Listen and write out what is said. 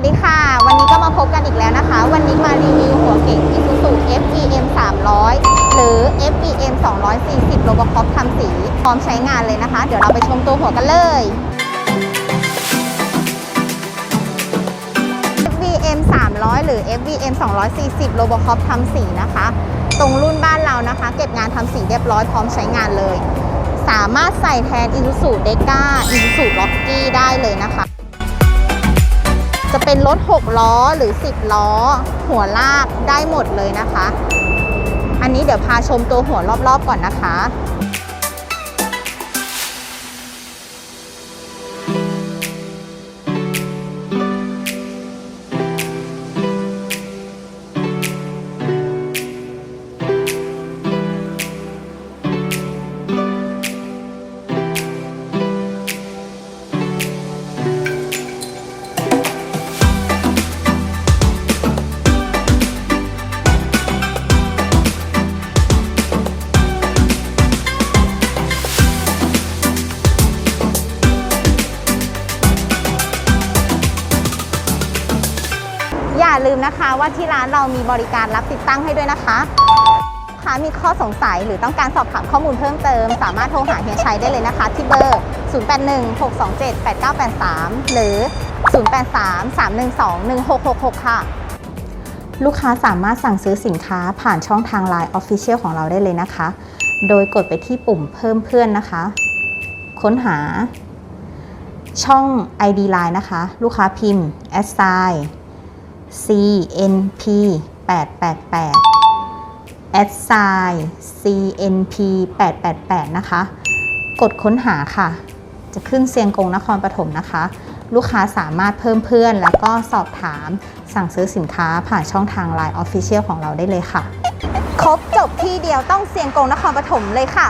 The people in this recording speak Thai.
วัสดีค่ะ วันนี้ก็มาพบกันอีกแล้วนะคะ วันนี้มารีวิวหัวเก่ง Isuzu FBM 300 หรือ FBM 240 Robocop ทำสี พร้อมใช้งานเลยนะคะ เดี๋ยวเราไปชมตัวหัวกันเลย FBM 300 หรือ FBM 240 Robocop ทำสีนะคะ ตรงรุ่นบ้านเรานะคะ เก็บงานทำสีเรียบร้อยพร้อมใช้งานเลย สามารถใส่แทน Isuzu Deca Isuzu Rocky ได้เลย จะเป็นรถ 6 ล้อหรือ 10 ล้อ หัวลากได้หมดเลยนะคะ อันนี้เดี๋ยวพาชมตัวหัวรอบๆก่อนนะคะ อย่าลืมนะคะว่าที่ร้านเรามีบริการรับติดตั้งให้ด้วยนะคะลูกค้ามีข้อสงสัยหรือต้องการสอบถามข้อมูลเพิ่มเติม สามารถโทรหาเฮียชัยได้เลยนะคะ ที่เบอร์ 0816278983 หรือ 0833121666 ค่ะ ลูกค้าสามารถสั่งซื้อสินค้าผ่านช่องทาง Line Official ของเราได้เลยนะคะ โดยกดไปที่ปุ่มเพิ่มเพื่อนนะคะ ค้นหาช่อง ID Line นะคะ ลูกค้าพิมพ์ assign CNP 888 a d s i g n CNP 888นะคะ กดค้นหาค่ะ จะขึ้นเซียงกงนครปฐมนะคะ ลูกค้าสามารถเพิ่มเพื่อน แล้วก็สอบถามสั่งซื้อสินค้าผ่านช่องทาง Line Official ของเราได้เลยค่ะ ครบจบที่เดียวต้องเซียงกงนครปฐมเลยค่ะ